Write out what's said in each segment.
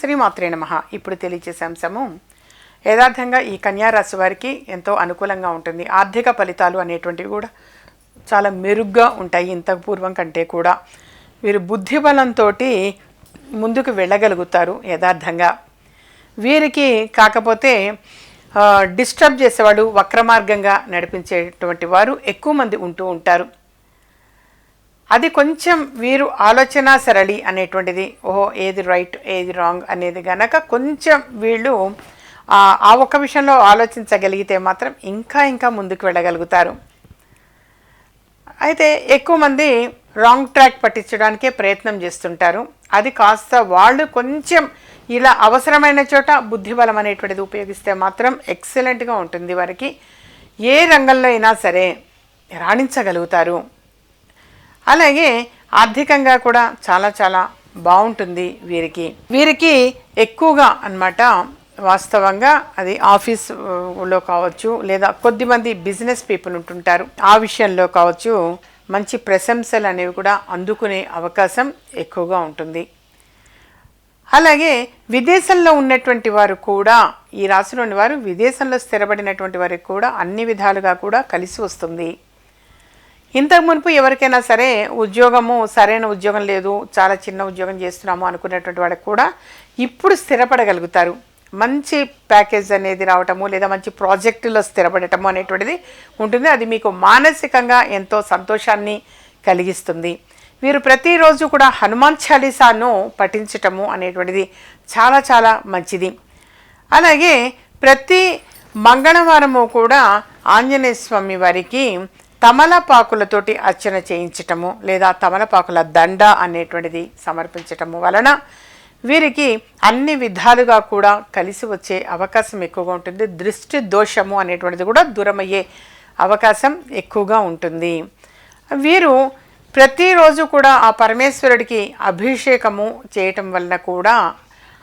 శ్రీమాత్రే నమ. ఇప్పుడు తెలియచేసే అంశము యథార్థంగా ఈ కన్యారాశి వారికి ఎంతో అనుకూలంగా ఉంటుంది. ఆర్థిక ఫలితాలు అనేటువంటివి కూడా చాలా మెరుగ్గా ఉంటాయి ఇంతకు పూర్వం కంటే కూడా. వీరు బుద్ధిబలంతో ముందుకు వెళ్ళగలుగుతారు యథార్థంగా. వీరికి కాకపోతే డిస్టర్బ్ చేసేవాడు వక్రమార్గంగా నడిపించేటువంటి వారు ఎక్కువ మంది ఉంటూ ఉంటారు. అది కొంచెం వీరు ఆలోచన సరళి అనేటువంటిది. ఓహో ఏది రైట్ ఏది రాంగ్ అనేది గనక కొంచెం వీళ్ళు ఆ ఆ ఒక్క విషయంలో ఆలోచించగలిగితే మాత్రం ఇంకా ఇంకా ముందుకు వెళ్ళగలుగుతారు. అయితే ఎక్కువ మంది రాంగ్ ట్రాక్ పట్టించడానికే ప్రయత్నం చేస్తుంటారు. అది కాస్త వాళ్ళు కొంచెం ఇలా అవసరమైన చోట బుద్ధిబలం అనేటువంటిది ఉపయోగిస్తే మాత్రం ఎక్సలెంట్గా ఉంటుంది వారికి. ఏ రంగంలో అయినా సరే రాణించగలుగుతారు. అలాగే ఆర్థికంగా కూడా చాలా చాలా బాగుంటుంది వీరికి. వీరికి ఎక్కువగా అన్నమాట వాస్తవంగా అది ఆఫీస్లో కావచ్చు లేదా కొద్దిమంది బిజినెస్ పీపుల్ ఉంటుంటారు. ఆ విషయంలో కావచ్చు మంచి ప్రశంసలు అనేవి కూడా అందుకునే అవకాశం ఎక్కువగా ఉంటుంది. అలాగే విదేశంలో ఉన్నటువంటి వారు కూడా ఈ రాశిలోని వారు విదేశంలో స్థిరపడినటువంటి వారికి కూడా అన్ని విధాలుగా కూడా కలిసి వస్తుంది. ఇంతకు మునుపు ఎవరికైనా సరే ఉద్యోగము సరైన ఉద్యోగం లేదు చాలా చిన్న ఉద్యోగం చేస్తున్నాము అనుకునేటువంటి వాళ్ళకి కూడా ఇప్పుడు స్థిరపడగలుగుతారు. మంచి ప్యాకేజ్ అనేది రావటము లేదా మంచి ప్రాజెక్టులో స్థిరపడటము అనేటువంటిది ఉంటుంది. అది మీకు మానసికంగా ఎంతో సంతోషాన్ని కలిగిస్తుంది. వీరు ప్రతిరోజు కూడా హనుమాన్ చాలీసాను పఠించటము అనేటువంటిది చాలా చాలా మంచిది. అలాగే ప్రతి మంగళవారము కూడా ఆంజనేయ స్వామి వారికి తమలపాకులతోటి అర్చన చేయించటము లేదా తమలపాకుల దండ అనేటువంటిది సమర్పించటము వలన వీరికి అన్ని విధాలుగా కూడా కలిసి వచ్చే అవకాశం ఎక్కువగా ఉంటుంది. దృష్టి దోషము అనేటువంటిది కూడా దూరమయ్యే అవకాశం ఎక్కువగా ఉంటుంది. వీరు ప్రతిరోజు కూడా ఆ పరమేశ్వరుడికి అభిషేకము చేయటం వలన కూడా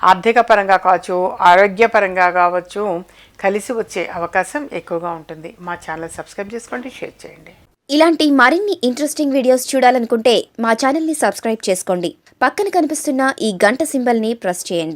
ఆర్థిక పరంగా కావచ్చు ఆరోగ్యపరంగా కావచ్చు కలిసి వచ్చే అవకాశం ఎక్కువగా ఉంటుంది. మా ఛానల్ సబ్స్క్రైబ్ చేసుకోండి షేర్ చేయండి. ఇలాంటి మరిన్ని ఇంట్రెస్టింగ్ వీడియోస్ చూడాలనుకుంటే మా ఛానల్ని సబ్స్క్రైబ్ చేసుకోండి. పక్కన కనిపిస్తున్న ఈ గంట సింబల్ని ప్రెస్ చేయండి.